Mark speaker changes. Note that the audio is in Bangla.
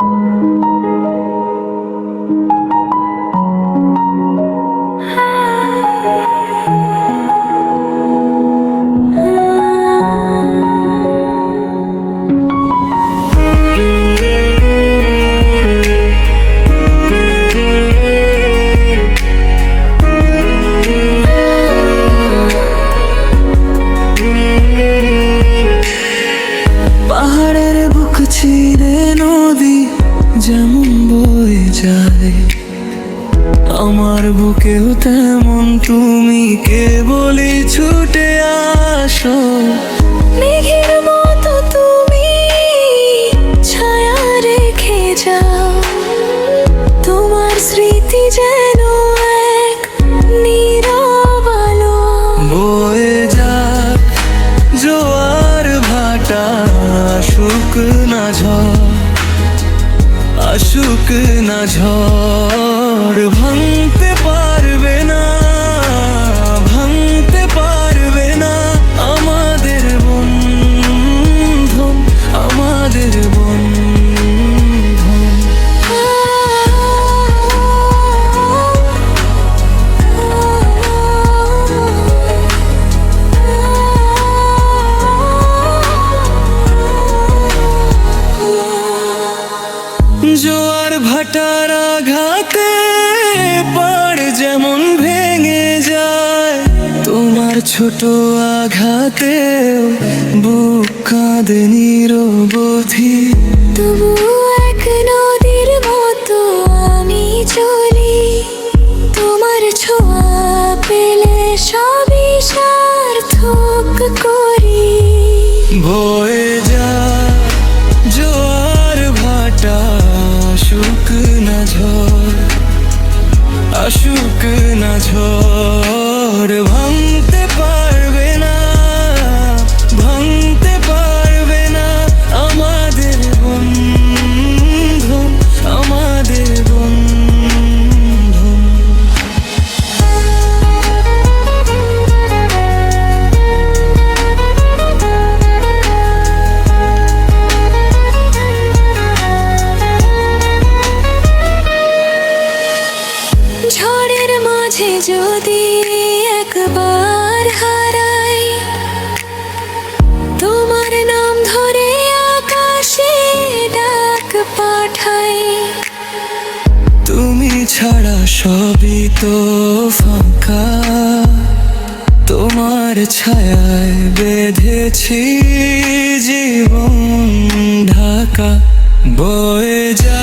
Speaker 1: thank you বুকেও তেমন। তুমি কেবলই ছুটে আসো।
Speaker 2: মেঘের মতো তুমি ছায়া রেখে যাও। তোমার স্মৃতি যেন এক নীরব আলো।
Speaker 1: বয়ে যাক জোয়ার ভাটা না ঝড় আসুক না ঝড়। জোয়ার ভাটার আঘাতে পাড় যেমন ভেঙে যায়। তোমার ছোট আঘাতে বুক কাঁদে
Speaker 2: যদি একবার হারাই, তোমার নাম ধরে আকাশে ডাক পাঠাই।
Speaker 1: তুমি ছাড়া সবই তো ফাঁকা। তোমার ছায়ায় বেঁধেছি জীবন ঢাকা, বয়ে যা